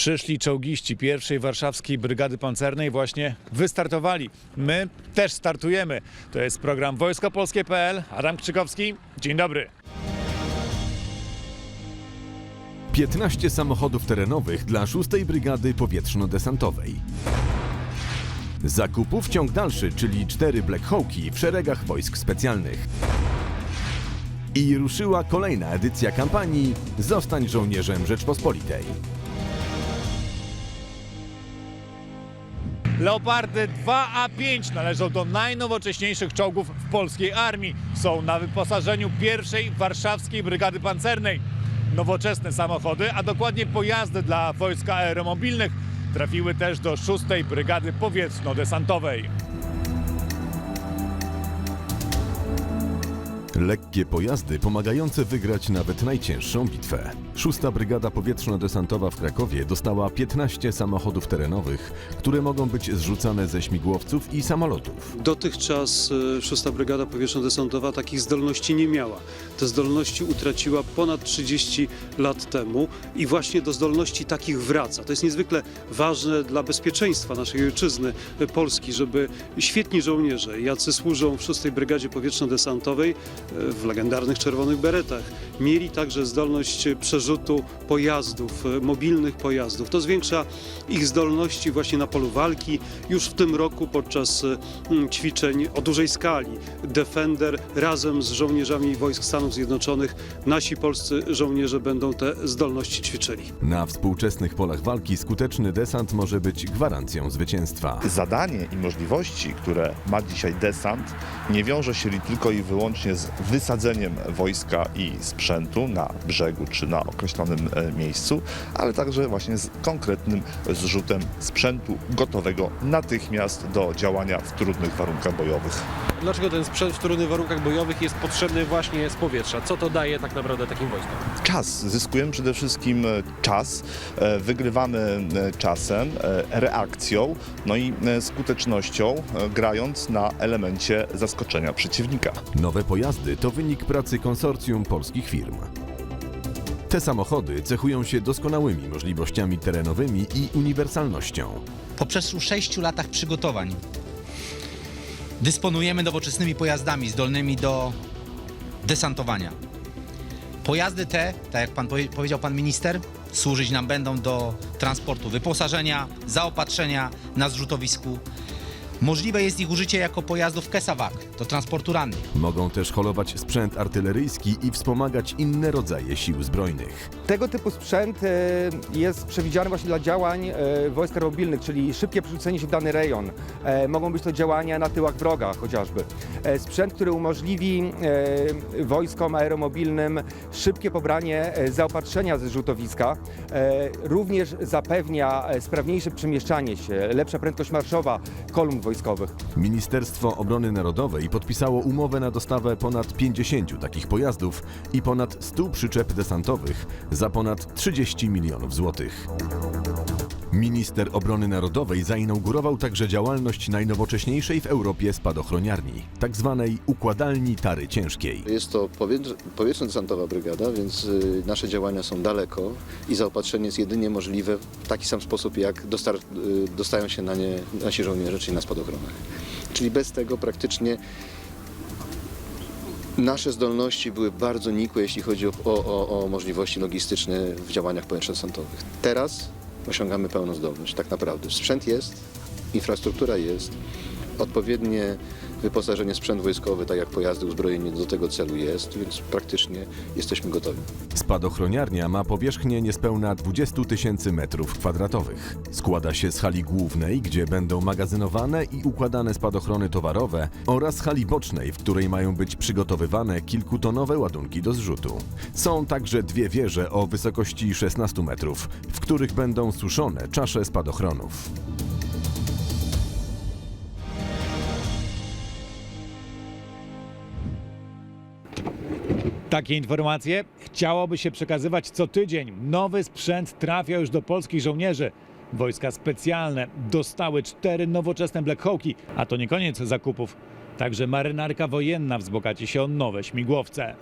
Przyszli czołgiści pierwszej warszawskiej brygady pancernej właśnie wystartowali. My też startujemy. To jest program wojskopolskie.pl. Adam Krzykowski, dzień dobry. 15 samochodów terenowych dla 6 Brygady Powietrzno-Desantowej. Zakupów ciąg dalszy, czyli 4 Black Hawki w szeregach wojsk specjalnych. I ruszyła kolejna edycja kampanii Zostań żołnierzem Rzeczpospolitej. Leopardy 2A5 należą do najnowocześniejszych czołgów w polskiej armii. Są na wyposażeniu pierwszej warszawskiej brygady pancernej. Nowoczesne samochody, a dokładnie pojazdy dla wojsk aeromobilnych trafiły też do 6 brygady powietrzno-desantowej. Lekkie pojazdy pomagające wygrać nawet najcięższą bitwę. 6 Brygada Powietrzno-Desantowa w Krakowie dostała 15 samochodów terenowych, które mogą być zrzucane ze śmigłowców i samolotów. Dotychczas e, 6 Brygada Powietrzno-Desantowa takich zdolności nie miała. Te zdolności utraciła ponad 30 lat temu i właśnie do zdolności takich wraca. To jest niezwykle ważne dla bezpieczeństwa naszej ojczyzny e, Polski, żeby świetni żołnierze, jacy służą w 6 Brygadzie Powietrzno-Desantowej w legendarnych czerwonych beretach, mieli także zdolność przerzutu pojazdów, e, mobilnych pojazdów. To zwiększa ich zdolności właśnie na polu walki. Już w tym roku podczas e, ćwiczeń o dużej skali Defender razem z żołnierzami wojsk Stanów Zjednoczonych nasi polscy żołnierze będą te zdolności ćwiczyli. Na współczesnych polach walki skuteczny desant może być gwarancją zwycięstwa. zadanie i możliwości, które ma dzisiaj desant, nie wiąże się tylko i wyłącznie z wysadzeniem wojska i sprzętu na brzegu czy na określonym e, miejscu, ale także właśnie z konkretnym zrzutem sprzętu gotowego natychmiast do działania w trudnych warunkach bojowych. Dlaczego ten sprzęt w trudnych warunkach bojowych jest potrzebny właśnie z powietrza? Co to daje tak naprawdę takim wojskom? Czas. Zyskujemy przede wszystkim e, czas, e, wygrywamy czasem, reakcją, no i skutecznością, grając na elemencie zaskoczenia przeciwnika. Nowe pojazdy to wynik pracy konsorcjum polskich firm. Te samochody cechują się doskonałymi możliwościami terenowymi i uniwersalnością. Po przeszło 6 latach przygotowań dysponujemy nowoczesnymi pojazdami zdolnymi do desantowania. Pojazdy te, tak jak pan powie- powiedział pan minister, służyć nam będą do transportu wyposażenia, zaopatrzenia na zrzutowisku. Możliwe jest ich użycie jako pojazdów Kesawak do transportu rannych. Mogą też holować sprzęt artyleryjski i wspomagać inne rodzaje sił zbrojnych. Tego typu sprzęt e, jest przewidziany właśnie dla działań e, wojsk aeromobilnych, czyli szybkie przerzucenie się w dany rejon. E, Mogą być to działania na tyłach wroga chociażby. E, Sprzęt, który umożliwi e, wojskom aeromobilnym szybkie pobranie e, zaopatrzenia ze rzutowiska. E, Również zapewnia e, sprawniejsze przemieszczanie się, lepsza prędkość marszowa kolumn wojskowych. Ministerstwo Obrony Narodowej podpisało umowę na dostawę ponad 50 takich pojazdów i ponad 100 przyczep desantowych za ponad 30 milionów złotych. Minister Obrony Narodowej zainaugurował także działalność najnowocześniejszej w Europie spadochroniarni, tak zwanej układalni tary ciężkiej. Jest to powietrz- powietrzno-desantowa brygada, więc y, nasze działania są daleko i zaopatrzenie jest jedynie możliwe w taki sam sposób, jak dostar- y, dostają się na nie nasi żołnierze, czyli na Czyli bez tego praktycznie nasze zdolności były bardzo nikłe, jeśli chodzi o, o, o możliwości logistyczne w działaniach powietrzno-desantowych. Teraz osiągamy pełną zdolność, tak naprawdę. Sprzęt jest, infrastruktura jest, odpowiednie wyposażenie sprzęt wojskowy, tak jak pojazdy, uzbrojenie do tego celu jest, więc praktycznie jesteśmy gotowi. Spadochroniarnia ma powierzchnię niespełna 20 tysięcy metrów kwadratowych. Składa się z hali głównej, gdzie będą magazynowane i układane spadochrony towarowe oraz hali bocznej, w której mają być przygotowywane kilkutonowe ładunki do zrzutu. Są także dwie wieże o wysokości 16 metrów, w których będą suszone czasze spadochronów. Takie informacje chciałoby się przekazywać co tydzień. Nowy sprzęt trafia już do polskich żołnierzy. Wojska specjalne dostały cztery nowoczesne Black Hawki, a to nie koniec zakupów. Także marynarka wojenna wzbogaci się o nowe śmigłowce.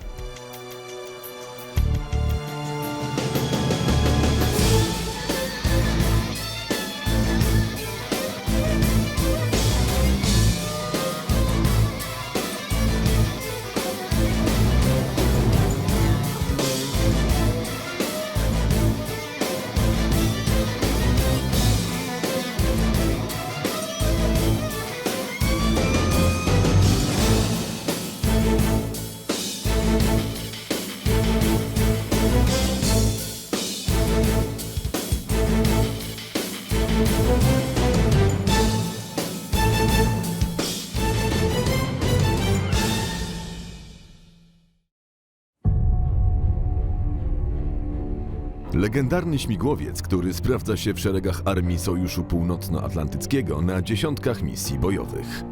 Legendarny śmigłowiec, który sprawdza się w szeregach Armii Sojuszu Północnoatlantyckiego na dziesiątkach misji bojowych.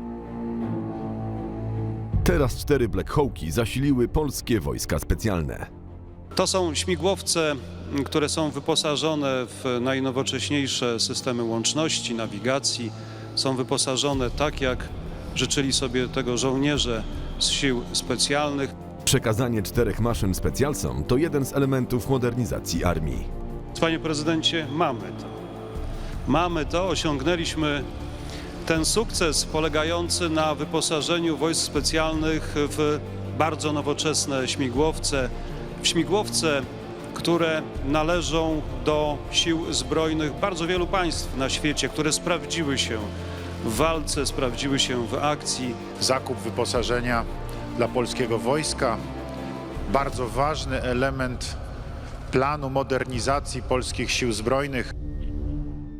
Teraz cztery Black Hawki zasiliły polskie wojska specjalne. To są śmigłowce, które są wyposażone w najnowocześniejsze systemy łączności, nawigacji. Są wyposażone tak, jak życzyli sobie tego żołnierze z sił specjalnych. Przekazanie czterech maszyn specjalsom to jeden z elementów modernizacji armii. Panie prezydencie, mamy to. Mamy to, osiągnęliśmy ten sukces polegający na wyposażeniu wojsk specjalnych w bardzo nowoczesne śmigłowce, w śmigłowce, które należą do sił zbrojnych bardzo wielu państw na świecie, które sprawdziły się w walce, sprawdziły się w akcji. zakup wyposażenia dla polskiego wojska. Bardzo ważny element planu modernizacji polskich sił zbrojnych.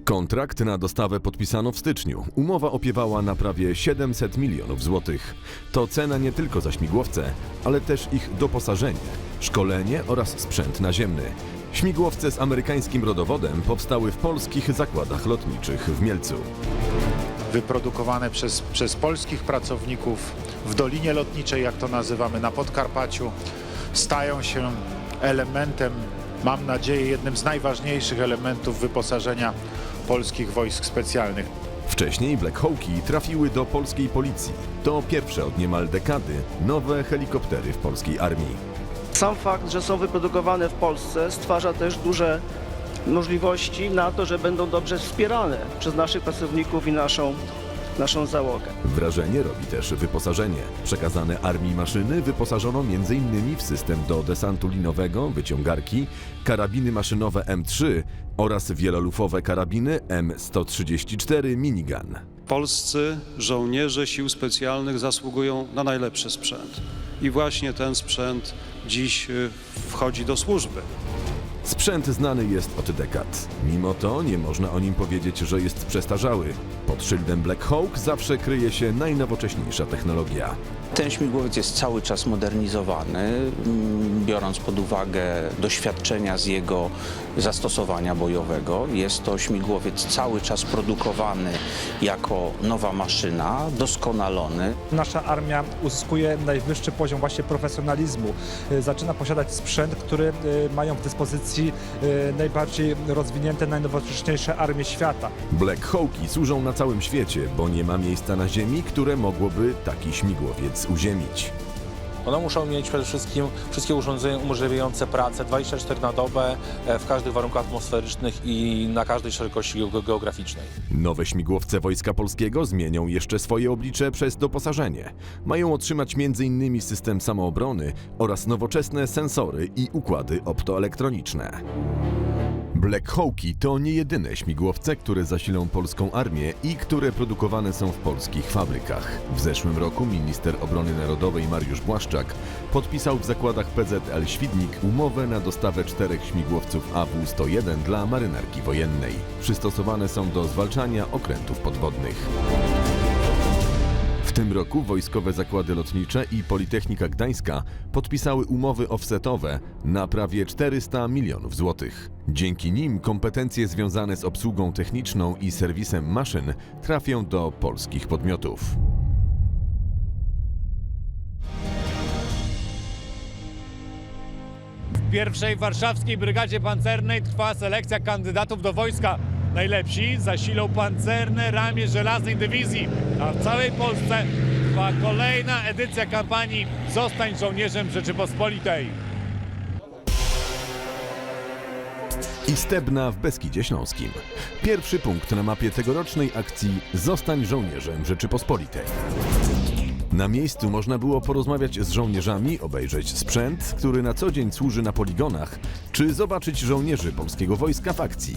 Kontrakt na dostawę podpisano w styczniu. Umowa opiewała na prawie 700 milionów złotych. To cena nie tylko za śmigłowce, ale też ich doposażenie, szkolenie oraz sprzęt naziemny. Śmigłowce z amerykańskim rodowodem powstały w polskich zakładach lotniczych w Mielcu. wyprodukowane przez, przez polskich pracowników w Dolinie Lotniczej, jak to nazywamy, na Podkarpaciu, stają się elementem, mam nadzieję, jednym z najważniejszych elementów wyposażenia polskich wojsk specjalnych. Wcześniej Black Hawki trafiły do polskiej policji. To pierwsze od niemal dekady nowe helikoptery w polskiej armii. Sam fakt, że są wyprodukowane w Polsce stwarza też duże możliwości na to, że będą dobrze wspierane przez naszych pracowników i naszą, naszą załogę. Wrażenie robi też wyposażenie. Przekazane armii maszyny wyposażono m.in. w system do desantu linowego, wyciągarki, karabiny maszynowe M3 oraz wielolufowe karabiny M134 minigun. Polscy żołnierze sił specjalnych zasługują na najlepszy sprzęt. I właśnie ten sprzęt dziś y, wchodzi do służby. Sprzęt znany jest od dekad. Mimo to nie można o nim powiedzieć, że jest przestarzały. Pod szyldem Black Hawk zawsze kryje się najnowocześniejsza technologia. Ten śmigłowiec jest cały czas modernizowany, mm, biorąc pod uwagę doświadczenia z jego zastosowania bojowego. Jest to śmigłowiec cały czas produkowany jako nowa maszyna, doskonalony. Nasza armia uzyskuje najwyższy poziom właśnie profesjonalizmu. Y, Zaczyna posiadać sprzęt, który y, mają w dyspozycji y, najbardziej rozwinięte, najnowocześniejsze armie świata. Black Hawki służą na całym świecie, bo nie ma miejsca na Ziemi, które mogłoby taki śmigłowiec uziemić. One muszą mieć przede wszystkim wszystkie urządzenia umożliwiające pracę 24 na dobę e, w każdych warunkach atmosferycznych i na każdej szerokości ge- geograficznej. Nowe śmigłowce Wojska Polskiego zmienią jeszcze swoje oblicze przez doposażenie. Mają otrzymać m.in. system samoobrony oraz nowoczesne sensory i układy optoelektroniczne. Black Hawki to nie jedyne śmigłowce, które zasilą polską armię i które produkowane są w polskich fabrykach. W zeszłym roku minister obrony narodowej Mariusz Błaszczak podpisał w zakładach PZL Świdnik umowę na dostawę czterech śmigłowców AW-101 dla marynarki wojennej. Przystosowane są do zwalczania okrętów podwodnych. Tym roku wojskowe zakłady lotnicze i Politechnika Gdańska podpisały umowy offsetowe na prawie 400 milionów złotych. Dzięki nim kompetencje związane z obsługą techniczną i serwisem maszyn trafią do polskich podmiotów. W pierwszej warszawskiej brygadzie pancernej trwa selekcja kandydatów do wojska. Najlepsi zasilą pancerne ramię żelaznej dywizji, a w całej Polsce trwa kolejna edycja kampanii Zostań żołnierzem Rzeczypospolitej. I Stebna w Beskidzie Śląskim. Pierwszy punkt na mapie tegorocznej akcji Zostań żołnierzem Rzeczypospolitej. Na miejscu można było porozmawiać z żołnierzami, obejrzeć sprzęt, który na co dzień służy na poligonach, czy zobaczyć żołnierzy polskiego wojska w akcji.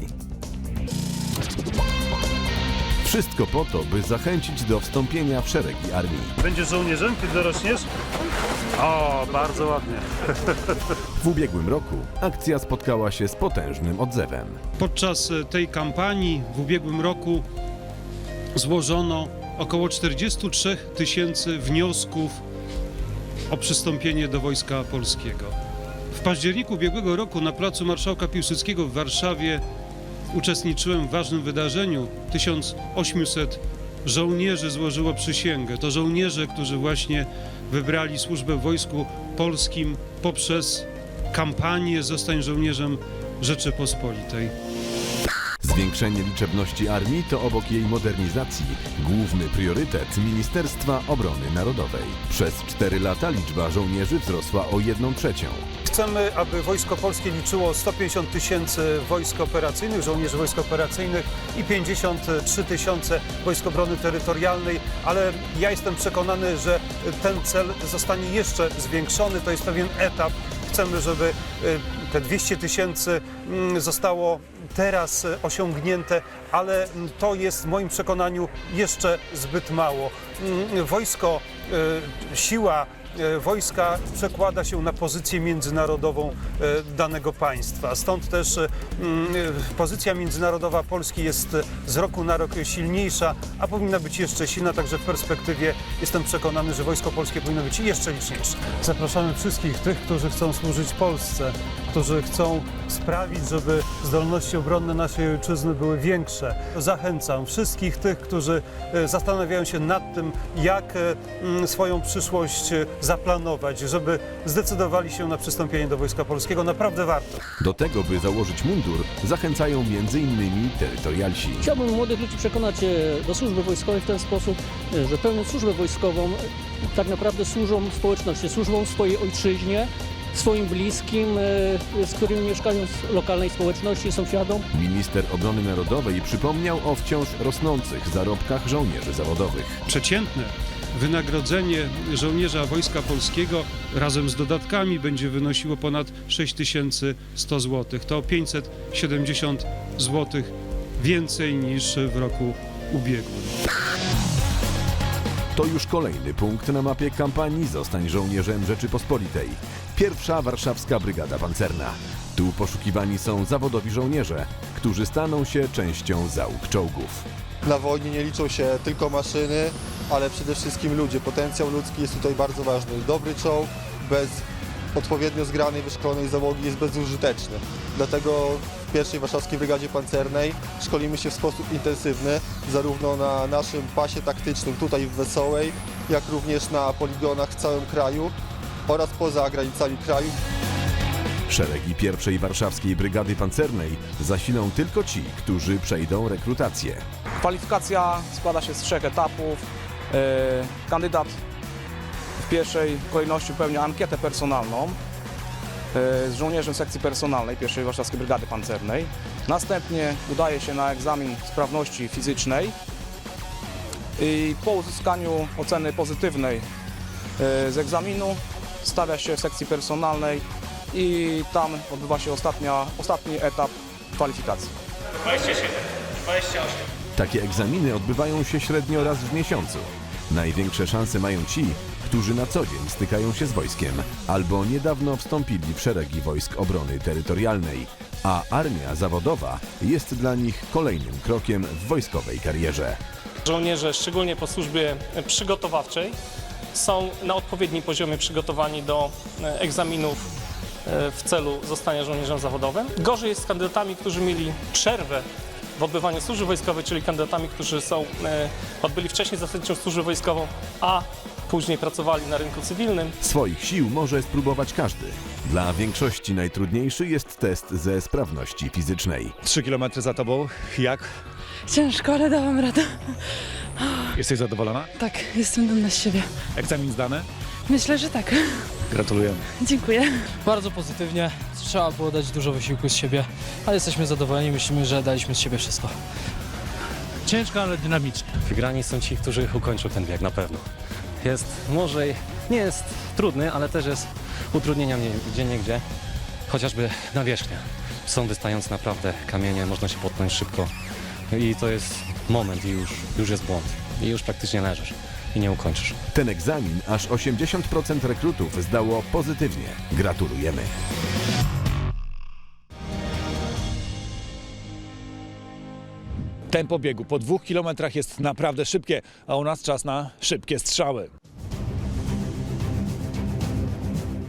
Wszystko po to, by zachęcić do wstąpienia w szeregi armii. Będziesz żołnierzem, kiedy dorośniesz? O, bardzo ładnie. W ubiegłym roku akcja spotkała się z potężnym odzewem. Podczas e, tej kampanii w ubiegłym roku złożono około 43 tysięcy wniosków o przystąpienie do Wojska Polskiego. W październiku ubiegłego roku na placu Marszałka Piłsudskiego w Warszawie uczestniczyłem w ważnym wydarzeniu. 1800 żołnierzy złożyło przysięgę. To żołnierze, którzy właśnie wybrali służbę w Wojsku Polskim poprzez kampanię Zostań żołnierzem Rzeczypospolitej. Zwiększenie liczebności armii to obok jej modernizacji główny priorytet Ministerstwa Obrony Narodowej. Przez 4 lata liczba żołnierzy wzrosła o 1 trzecią. Chcemy, aby Wojsko Polskie liczyło 150 tysięcy wojsk operacyjnych, żołnierzy wojsk operacyjnych i 53 tysiące Wojsk Obrony Terytorialnej, ale ja jestem przekonany, że ten cel zostanie jeszcze zwiększony. To jest pewien etap. Chcemy, żeby y, te 200 tysięcy mm, zostało teraz osiągnięte, ale to jest w moim przekonaniu jeszcze zbyt mało. Mm, Wojsko, y, siła wojska przekłada się na pozycję międzynarodową e, danego państwa. Stąd też e, mm, e, pozycja międzynarodowa Polski jest e, z roku na rok silniejsza, a powinna być jeszcze silna, także w perspektywie jestem przekonany, że Wojsko Polskie powinno być jeszcze liczniejsze. Zapraszamy wszystkich tych, którzy chcą służyć Polsce, którzy chcą sprawić, żeby zdolności obronne naszej ojczyzny były większe. Zachęcam wszystkich tych, którzy e, zastanawiają się nad tym, jak e, mm, swoją przyszłość e, zaplanować, żeby zdecydowali się na przystąpienie do Wojska Polskiego. Naprawdę warto. Do tego, by założyć mundur, zachęcają m.in. terytorialsi. Chciałbym młodych ludzi przekonać do służby wojskowej w ten sposób, że pełniąc służbę wojskową tak naprawdę służą społeczności, służbą swojej ojczyźnie, swoim bliskim, e, z którymi mieszkają w lokalnej społeczności, sąsiadom. Minister Obrony Narodowej przypomniał o wciąż rosnących zarobkach żołnierzy zawodowych. Przeciętne wynagrodzenie żołnierza Wojska Polskiego razem z dodatkami będzie wynosiło ponad 6100 zł. To 570 zł więcej niż w roku ubiegłym. To już kolejny punkt na mapie kampanii Zostań żołnierzem Rzeczypospolitej. Pierwsza warszawska brygada pancerna. Tu poszukiwani są zawodowi żołnierze, którzy staną się częścią załóg czołgów. Na wojnie nie liczą się tylko maszyny, ale przede wszystkim ludzie. Potencjał ludzki jest tutaj bardzo ważny. Dobry czołg bez odpowiednio zgranej, wyszkolonej załogi jest bezużyteczny. Dlatego w pierwszej warszawskiej brygadzie pancernej szkolimy się w sposób intensywny, zarówno na naszym pasie taktycznym tutaj w Wesołej, jak również na poligonach w całym kraju oraz poza granicami kraju. Szeregi pierwszej warszawskiej brygady pancernej zasilą tylko ci, którzy przejdą rekrutację. Kwalifikacja składa się z trzech etapów. E, Kandydat w pierwszej kolejności pełnia ankietę personalną e, z żołnierzem sekcji personalnej pierwszej Warszawskiej Brygady Pancernej. Następnie udaje się na egzamin sprawności fizycznej i po uzyskaniu oceny pozytywnej e, z egzaminu stawia się w sekcji personalnej i tam odbywa się ostatnia, ostatni etap kwalifikacji. Takie egzaminy odbywają się średnio raz w miesiącu. Największe szanse mają ci, którzy na co dzień stykają się z wojskiem albo niedawno wstąpili w szeregi wojsk obrony terytorialnej, a armia zawodowa jest dla nich kolejnym krokiem w wojskowej karierze. Żołnierze, szczególnie po służbie przygotowawczej, są na odpowiednim poziomie przygotowani do e, egzaminów e, w celu zostania żołnierzem zawodowym. Gorzej jest z kandydatami, którzy mieli przerwę w odbywaniu służby wojskowej, czyli kandydatami, którzy są, e, odbyli wcześniej zasadniczą służbę wojskową, a później pracowali na rynku cywilnym. Swoich sił może spróbować każdy. Dla większości najtrudniejszy jest test ze sprawności fizycznej. 3 km za tobą. Jak? Ciężko, ale dałam radę. Jesteś zadowolona? Tak, jestem dumna z siebie. Egzamin zdany? Myślę, że tak. Gratulujemy. Dziękuję. Bardzo pozytywnie. Trzeba było dać dużo wysiłku z siebie, ale jesteśmy zadowoleni. Myślimy, że daliśmy z siebie wszystko. Ciężko, ale dynamicznie. Wygrani są ci, którzy ukończą ten bieg, na pewno. Jest może, nie jest trudny, ale też jest utrudnienia mnie gdzie nie gdzie. Chociażby nawierzchnia. Są wystające naprawdę kamienie, można się potknąć szybko. I to jest moment i już, już jest błąd. I już praktycznie leżysz i nie ukończysz. Ten egzamin aż 80% rekrutów zdało pozytywnie. Gratulujemy. Tempo biegu po dwóch kilometrach jest naprawdę szybkie, a u nas czas na szybkie strzały.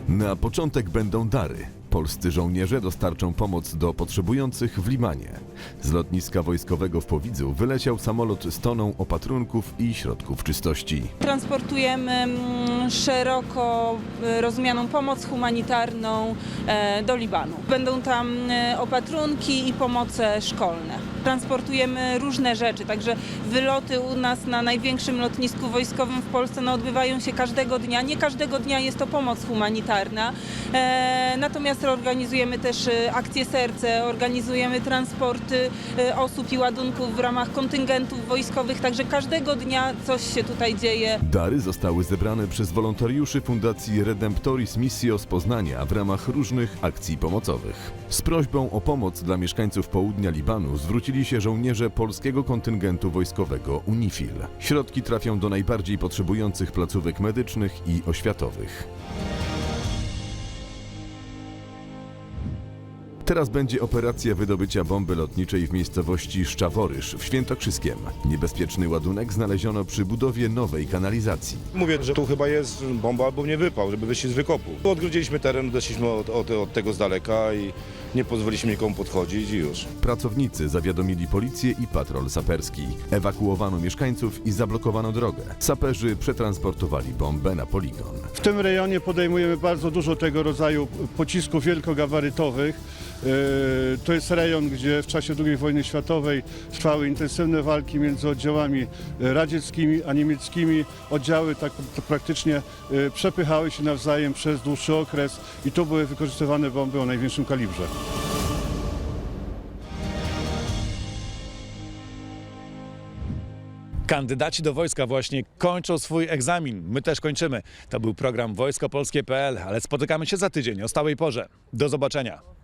Na początek będą dary. Polscy żołnierze dostarczą pomoc do potrzebujących w Limanie. Z lotniska wojskowego w Powidzu wyleciał samolot z toną opatrunków i środków czystości. Transportujemy mm, szeroko e, rozumianą pomoc humanitarną e, do Libanu. Będą tam e, opatrunki i pomoce szkolne. Transportujemy różne rzeczy, także wyloty u nas na największym lotnisku wojskowym w Polsce no, odbywają się każdego dnia. Nie każdego dnia jest to pomoc humanitarna, e, natomiast organizujemy też akcje serce, organizujemy transporty e, osób i ładunków w ramach kontyngentów wojskowych, także każdego dnia coś się tutaj dzieje. Dary zostały zebrane przez wolontariuszy Fundacji Redemptoris Missio z Poznania w ramach różnych akcji pomocowych. Z prośbą o pomoc dla mieszkańców południa Libanu zwrócili się żołnierze polskiego kontyngentu wojskowego UNIFIL. Środki trafią do najbardziej potrzebujących placówek medycznych i oświatowych. Teraz będzie operacja wydobycia bomby lotniczej w miejscowości Szczaworyż w Świętokrzyskiem. Niebezpieczny ładunek znaleziono przy budowie nowej kanalizacji. Mówię, że tu chyba jest bomba albo nie wypał, żeby wyszli z wykopu. Odgrodziliśmy teren, odeszliśmy od, od, od tego z daleka i nie pozwoliliśmy nikomu podchodzić i już. Pracownicy zawiadomili policję i patrol saperski. Ewakuowano mieszkańców i zablokowano drogę. Saperzy przetransportowali bombę na poligon. W tym rejonie podejmujemy bardzo dużo tego rodzaju pocisków wielkogabarytowych. Yy, To jest rejon, gdzie w czasie II wojny światowej trwały intensywne walki między oddziałami radzieckimi a niemieckimi. Oddziały tak to praktycznie yy, przepychały się nawzajem przez dłuższy okres i tu były wykorzystywane bomby o największym kalibrze. Kandydaci do wojska właśnie kończą swój egzamin. My też kończymy. To był program wojskopolskie.pl, ale spotykamy się za tydzień o stałej porze. Do zobaczenia.